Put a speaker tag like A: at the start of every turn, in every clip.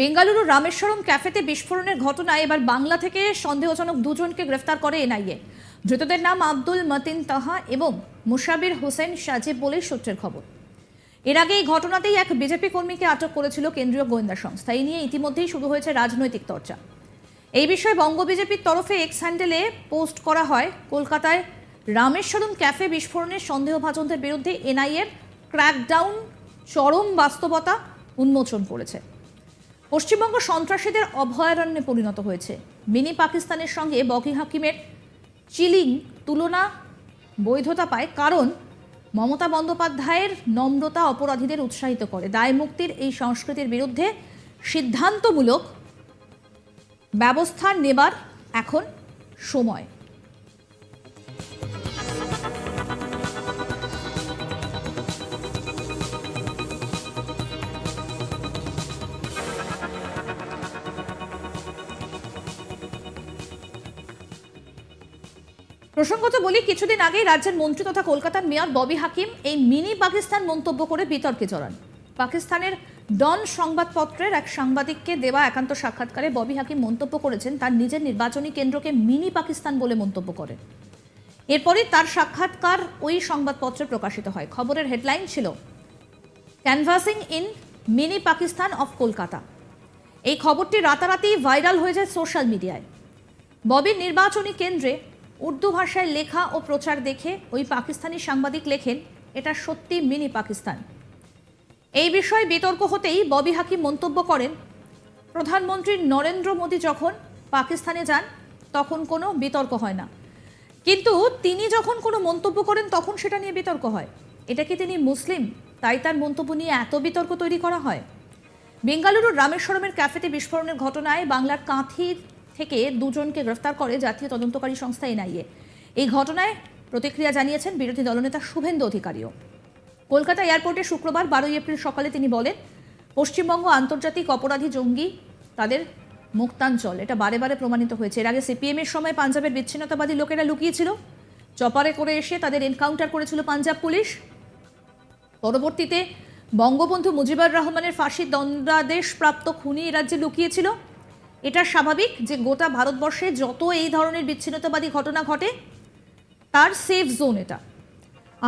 A: বেঙ্গালুরু রামেশ্বরম ক্যাফেতে বিস্ফোরণের ঘটনায় এবার বাংলা থেকে সন্দেহজনক দুজনকে গ্রেফতার করে এনআইএ। ধৃতদের নাম আব্দুল মতিন তাহা এবং মুসাবির হোসেন সাজিব বলে সূত্রের খবর। এর আগে এই ঘটনাতেই এক বিজেপি কর্মীকে আটক করেছিল কেন্দ্রীয় গোয়েন্দা সংস্থা। এই নিয়ে ইতিমধ্যেই শুরু হয়েছে রাজনৈতিক চর্চা। এই বিষয়ে বঙ্গ বিজেপির তরফে এক্স হ্যান্ডেলে পোস্ট করা হয়। কলকাতায় রামেশ্বরম ক্যাফে বিস্ফোরণের সন্দেহভাজনদের বিরুদ্ধে এনআইএর ক্র্যাকডাউন চরম বাস্তবতা উন্মোচন করেছে। পশ্চিমবঙ্গ সন্ত্রাসীদের অভয়ারণ্যে পরিণত হয়েছে। মিনি পাকিস্তানের সঙ্গে বকি হাকিমের চিলিং তুলনা বৈধতা পায় কারণ মমতা বন্দ্যোপাধ্যায়ের নম্রতা অপরাধীদের উৎসাহিত করে। দায় মুক্তির এই সংস্কৃতির বিরুদ্ধে সিদ্ধান্তমূলক ব্যবস্থা নেবার এখন সময়। প্রসঙ্গত বলি, কিছুদিন আগেই রাজ্যের মন্ত্রী তথা কলকাতার মেয়র ববি হাকিম এই মিনি পাকিস্তান মন্তব্য করে বিতর্কে জড়ান। পাকিস্তানের ডন সংবাদপত্রের এক সাংবাদিককে দেওয়া একান্ত সাক্ষাৎকারে ববি হাকিম মন্তব্য করেছেন, তার নিজের নির্বাচনী কেন্দ্রকে মিনি পাকিস্তান বলে মন্তব্য করেন এরপরই তার সাক্ষাৎকার ওই সংবাদপত্রে প্রকাশিত হয়। খবরের হেডলাইন ছিল, canvassing in mini Pakistan of Kolkata. এই খবরটি রাতারাতি ভাইরাল হয়ে যায় সোশ্যাল মিডিয়ায়। ববির নির্বাচনী কেন্দ্রে উর্দু ভাষায় লেখা ও প্রচার দেখে ওই পাকিস্তানি সাংবাদিক লেখেন, এটা সত্যি মিনি পাকিস্তান। এই বিষয়ে বিতর্ক হতেই ববি হাকিম মন্তব্য করেন, প্রধানমন্ত্রী নরেন্দ্র মোদী যখন পাকিস্তানে যান, তখন কোনো বিতর্ক হয় না। কিন্তু তিনি যখন কোনো মন্তব্য করেন, তখন সেটা নিয়ে বিতর্ক হয়। এটা কি তিনি মুসলিম? তাই তার মন্তব্য নিয়ে এত বিতর্ক তৈরি করা হয়? বেঙ্গালুরুর রামেশ্বরমের ক্যাফেতে বিস্ফোরণের ঘটনায় বাংলার কাঁথি থেকে দুজনকে গ্রেফতার করে জাতীয় তদন্তকারী সংস্থা এনআইএ। এই ঘটনায় প্রতিক্রিয়া জানিয়েছেন বিরোধী দলনেতা শুভেন্দু অধিকারীও। কলকাতা এয়ারপোর্টে শুক্রবার বারোই এপ্রিল সকালে তিনি বলেন, পশ্চিমবঙ্গ আন্তর্জাতিক অপরাধী জঙ্গি তাদের মুক্তাঞ্চল। এটা বারে বারে প্রমাণিত হয়েছে। এর আগে সিপিএম এর সময় পাঞ্জাবের বিচ্ছিন্নতাবাদী লোকেরা লুকিয়েছিল চপারে করে এসে তাদের এনকাউন্টার করেছিল পাঞ্জাব পুলিশ। পরবর্তীতে বঙ্গবন্ধু মুজিবুর রহমানের ফাঁসির দণ্ডাদেশ প্রাপ্ত খুনি এ রাজ্যে লুকিয়েছিল এটা স্বাভাবিক যে গোটা ভারতবর্ষে যত এই ধরনের বিচ্ছিন্নতাবাদী ঘটনা ঘটে, তার সেফ জোন এটা।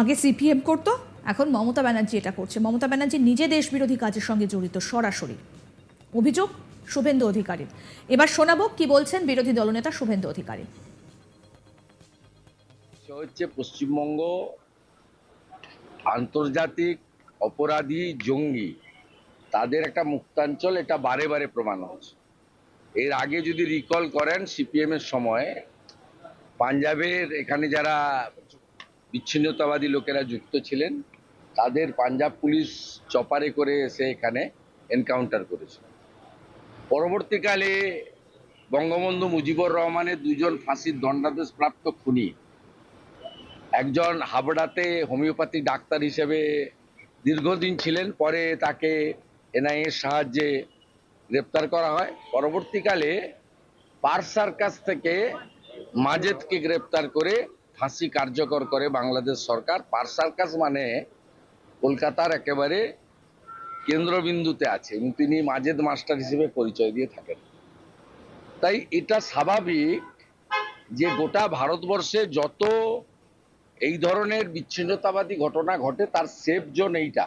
A: আগে সিপিএম করতো, এখন মমতা ব্যানার্জি এটা করছে। মমতা ব্যানার্জি নিজে দেশ বিরোধী কাজের সঙ্গে জড়িত, সরাসরি। অভিযোগ, শুভেন্দু অধিকারী এবার শোনাবো কি বলছেন বিরোধী দলনেতা শুভেন্দু অধিকারী।
B: হচ্ছে পশ্চিমবঙ্গ আন্তর্জাতিক অপরাধী জঙ্গি। তাদের একটা মুক্তাঞ্চল, এটা বারে বারে প্রমাণ হচ্ছে। এর আগে যদি রিকল করেন সিপিএম এর সময়, পাঞ্জাবের এখানে যারা বিচ্ছিন্নতাবাদী লোকেরা যুক্ত ছিলেন, তাদের পাঞ্জাব পুলিশ চপারে করে এসে এখানে এনকাউন্টার করেছিল। পরবর্তীকালে বঙ্গবন্ধু মুজিবুর রহমানের দুজন ফাঁসির দণ্ডাদেশ প্রাপ্ত খুনি, একজন হাবড়াতে হোমিওপ্যাথি ডাক্তার হিসেবে দীর্ঘদিন ছিলেন, পরে তাকে এনআইএর সাহায্যে গ্রেপ্তার করা হয়। পরবর্তীকালে পার সার্কাস থেকে মাজেদকে গ্রেপ্তার করে ফাঁসি কার্যকর করে বাংলাদেশ সরকার। পার সার্কাস মানে কলকাতার একেবারে কেন্দ্রবিন্দুতে আছে তিনি মাজেদ মাস্টার হিসেবে পরিচয় দিয়ে থাকেন। তাই এটা স্বাভাবিক যে গোটা ভারতবর্ষে যত এই ধরনের বিচ্ছিন্নতাবাদী ঘটনা ঘটে, তার সেফ জোন এইটা।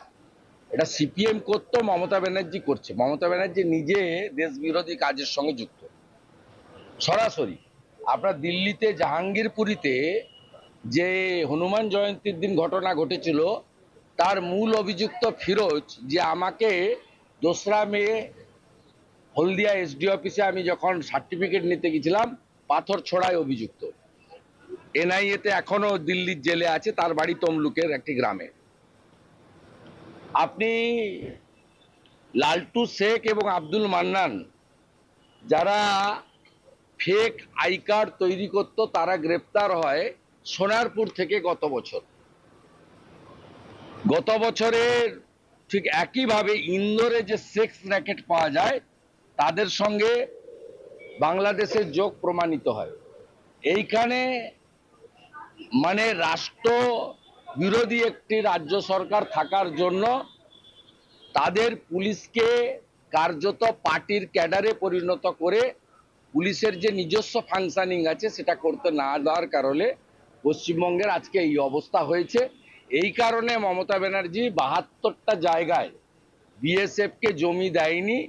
B: এটা সিপিএম করতো, মমতা ব্যানার্জি করছে। মমতা ব্যানার্জি নিজে দেশ বিরোধী কাজের সঙ্গে যুক্ত। সরাসরি, আপনার দিল্লিতে জাহাঙ্গীরপুরীতে যে হনুমান জয়ন্তীর দিন ঘটনা ঘটেছিল, তার মূল অভিযুক্ত ফিরোজ যে আমাকে দোসরা মে হলদিয়া এসডি অফিসে আমি যখন সার্টিফিকেট নিতে গেছিলাম, পাথর ছোড়ায় অভিযুক্ত। এনআইএতে এখনও দিল্লির জেলে আছে, তার বাড়ি তমলুকের একটি গ্রামে। আপনি লালটু শেখ এবং আব্দুল মান্নান যারা ফেক আই কার্ড তৈরি করত, তারা গ্রেপ্তার হয় সোনারপুর থেকে গত বছর। গত বছরের ঠিক একইভাবে ইন্দোরে যে সেক্স র্যাকেট পাওয়া যায়, তাদের সঙ্গে বাংলাদেশের যোগ প্রমাণিত হয়। এইখানে মানে রাষ্ট্র বিরোধী একটি রাজ্য সরকার থাকার জন্য তাদের পুলিশকে কার্যত পার্টির ক্যাডারে পরিণত করে পুলিশের যে নিজস্ব ফাংশনিং আছে সেটা করতে না দেওয়ার কারণে পশ্চিমবঙ্গের আজকে এই অবস্থা হয়েছে। এই কারণে মমতা ব্যানার্জি বাহাত্তরটা জায়গায় বিএসএফকে জমি দেয়নি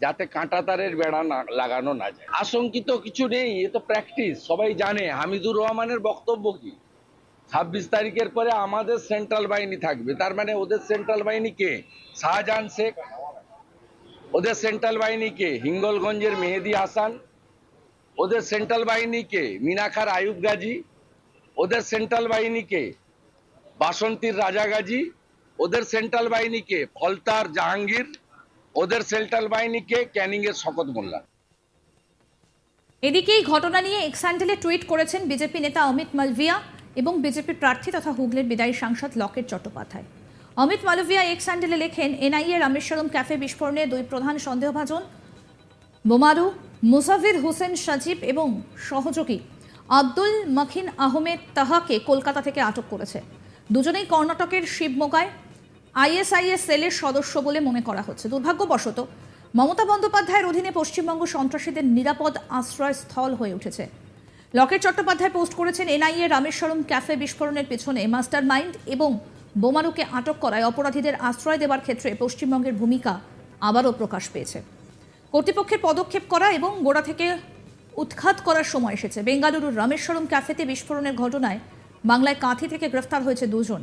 B: যাতে কাঁটাতারের বেড়া না, লাগানো না যায়। আশঙ্কিত কিছু নেই, এ তো প্র্যাকটিস সবাই জানে। হামিদুর রহমানের বক্তব্য কি? ছাব্বিশ তারিখের পরে আমাদের সেন্ট্রাল বাহিনী থাকবে। তার মানে ওদের সেন্ট্রাল বাহিনী কে? শাহজাহান শেখ। ওদের সেন্ট্রাল বাহিনী কে? হিঙ্গলগঞ্জের মেহেদি হাসান। ওদের সেন্ট্রাল বাহিনী কে? মিনাখার আয়ুব গাজী। ওদের সেন্ট্রাল বাহিনী কে? বাসন্তীর রাজা গাজী। ওদের সেন্ট্রাল বাহিনী কে? ফলতার জাহাঙ্গীর। ওদের সেন্ট্রাল বাহিনী কে? ক্যানিং এর শকত মোল্লা।
A: এদিকে এই ঘটনা নিয়ে এক্স হ্যান্ডেলে টুইট করেছেন বিজেপি নেতা অমিত মালভিয়া। এবং বিজেপি প্রার্থী তথা হুগলির বিদায়ী সাংসদ লকেট চট্টোপাধ্যায়। অমিত মালভিয়া এক্স হ্যান্ডেলে লেখেন, এনআইএ রামেশ্বরম ক্যাফে বিস্ফোরণে দুই প্রধান সন্দেহভাজন বোমারু, মুসাফির হোসেন সাজিব এবং সহযোগী আব্দুল মাখিন আহমেদ তাহাকে কলকাতা থেকে আটক করেছে। দুজনেই কর্ণাটকের শিবমোগায় আইএসআইএস সেলের সদস্য বলে মনে করা হচ্ছে। দুর্ভাগ্যবশত মমতা বন্দ্যোপাধ্যায়ের অধীনে পশ্চিমবঙ্গ সন্ত্রাসীদের নিরাপদ আশ্রয়স্থল হয়ে উঠেছে। লকেট চট্টোপাধ্যায় পোস্ট করেছেন, এনআইএ রামেশ্বরম ক্যাফে বিস্ফোরণের পেছনে মাস্টার মাইন্ড এবং বোমারুকে আটক করায় অপরাধীদের আশ্রয় দেওয়ার ক্ষেত্রে পশ্চিমবঙ্গের ভূমিকা আবারও প্রকাশ পেয়েছে। কর্তৃপক্ষের পদক্ষেপ করা এবং গোড়া থেকে উৎখাত করার সময় এসেছে। বেঙ্গালুরুর রামেশ্বরম ক্যাফেতে বিস্ফোরণের ঘটনায় বাংলায় কাঁথি থেকে গ্রেফতার হয়েছে দুজন।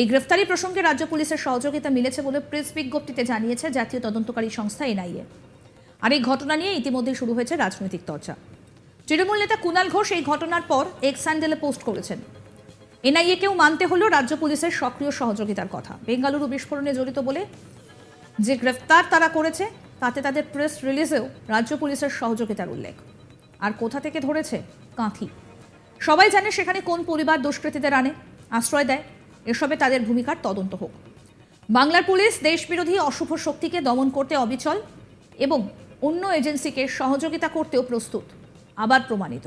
A: এই গ্রেফতারি প্রসঙ্গে রাজ্য পুলিশের সহযোগিতা মিলেছে বলে প্রেস বিজ্ঞপ্তিতে জানিয়েছে জাতীয় তদন্তকারী সংস্থা এনআইএ। আর এই ঘটনা নিয়ে ইতিমধ্যেই শুরু হয়েছে রাজনৈতিক চর্চা তৃণমূল নেতা কুণাল ঘোষ এই ঘটনার পর এক্স স্যান্ডেলে পোস্ট করেছেন। এনআইএকেও মানতে হলো রাজ্য পুলিশের সক্রিয় সহযোগিতার কথা। বেঙ্গালুরু বিস্ফোরণে জড়িত বলে যে গ্রেফতার তারা করেছে, তাতে তাদের প্রেস রিলিজেও রাজ্য পুলিশের সহযোগিতার উল্লেখ। আর কোথা থেকে ধরেছে? কাঁথি। সবাই জানে সেখানে কোন পরিবার দুষ্কৃতীদের আনে, আশ্রয় দেয়, এসবে তাদের ভূমিকার তদন্ত হোক। বাংলার পুলিশ দেশবিরোধী অশুভ শক্তিকে দমন করতে অবিচল এবং অন্য এজেন্সিকে সহযোগিতা করতেও প্রস্তুত। আবার প্রমাণিত।